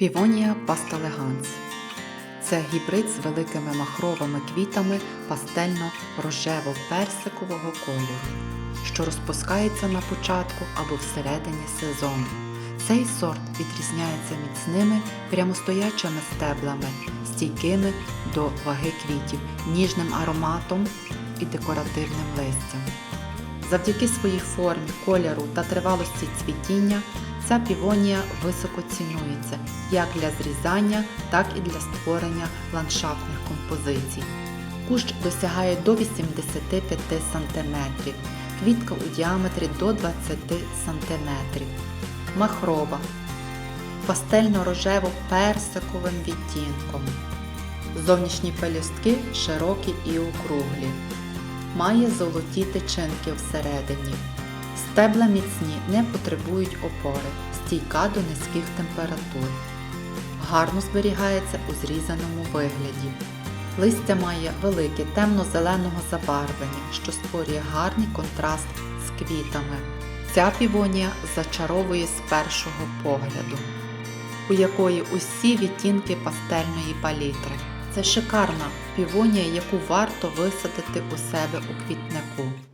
Півонія пасталеганс. Це гібрид з великими махровими квітами пастельно-рожево-персикового кольору, що розпускається на початку або всередині сезону. Цей сорт відрізняється міцними прямостоячими стеблами, стійкими до ваги квітів, ніжним ароматом і декоративним листям. Завдяки своїй формі, кольору та тривалості цвітіння ця півонія високо цінується як для зрізання, так і для створення ландшафтних композицій. Кущ досягає до 85 см, квітка у діаметрі до 20 см, махрова, пастельно-рожево-персиковим відтінком. Зовнішні пелюстки широкі і округлі. Має золоті тичинки всередині. Стебла міцні, не потребують опори, стійка до низьких температур. Гарно зберігається у зрізаному вигляді. Листя має велике темно-зеленого забарвлення, що створює гарний контраст з квітами. Ця півонія зачаровує з першого погляду, у якої усі відтінки пастельної палітри. Це шикарна півонія, яку варто висадити у себе у квітнику.